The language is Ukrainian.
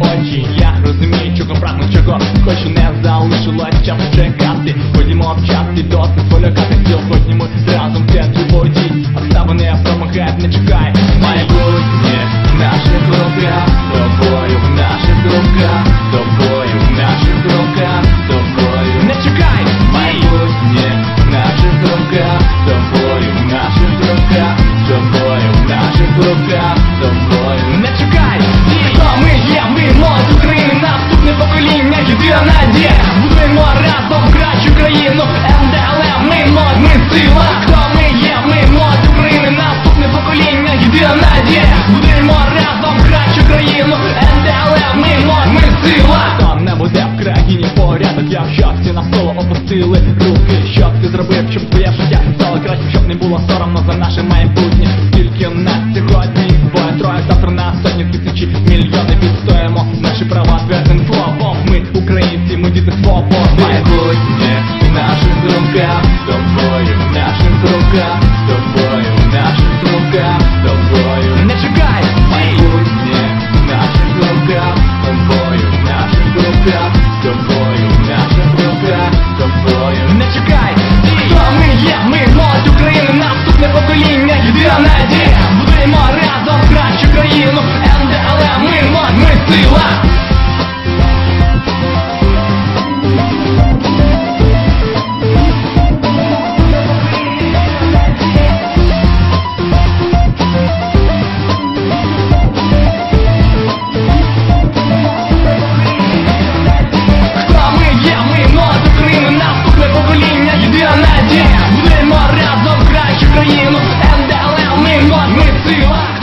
очі. Я розумію, чого прагну, чого хочу, не залишилось часу чекати. Ходімо обчасти, досить полякати. Сьогодні ми разом в центрі воді. Обставини помагають, не чекай. Майбутнє в наших руках, тобою в наших руках, тобою в наших руках, тобою. Не чекай! Майбутнє в наших руках, тобою в наших руках, тобою в наших руках, тобою. є, будемо разом кращу країну МДЛ, ми мод, ми сила, хто ми є, ми мод, України, наступне покоління, єдина надія. Будемо разом кращу країну МДЛ, ми мод, ми сила. Там не буде в країні порядок, як щастя на соло опустили руки. Що ти зробив, щоб твоє життя стало краще, щоб не було соромно за наше майбутнє. Тільки не тобою в наших руках, тобою Не чекай, майбутнє в наших руках, тобою в наших руках, тобою в наших руках, тобою Не чекай, хто ми є, ми молодь України, наступне покоління, єдина надія. Будемо разом кращу країну, НДЛ, ми мод, ми сила. Let's Reflexión